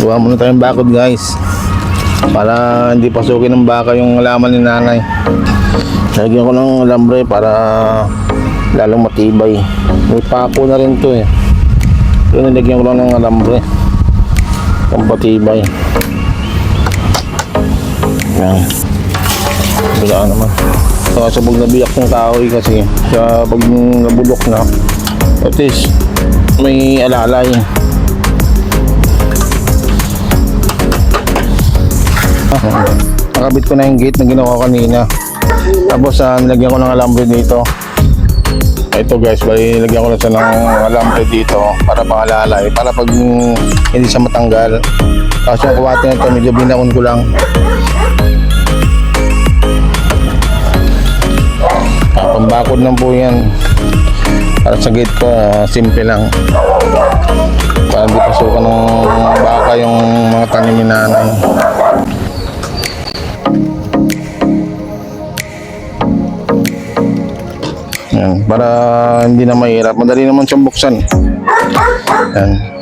Gawa muna tayong bakod guys. Para hindi pasukin ng baka yung laman ni nanay. Lagyan ko ng alambre para lalong matibay. May pako na rin to eh. Pero nilagyan ko lang ng alambre. Pang patibay. Yan. Wala naman. So, sa pag nabiyak ng kahoy kasi sa pag nabulok na at least may alalay. Ah, Nakabit ko na yung gate na ginawa kanina. Tapos uh, nilagyan ko ng alambre dito. Ito guys, bali nilagyan ko na siya ng alambre dito para pangalalay. Para pag hindi siya matanggal. Tapos yung kuwate na ito, medyo binaon ko lang. Ah, pambakod lang po yan. Para sa gate ko, ah, simple lang. Para hindi pasukan ng baka yung mga tanim ni nanay. Para hindi na mahirap. Madali naman siyang buksan. Yan.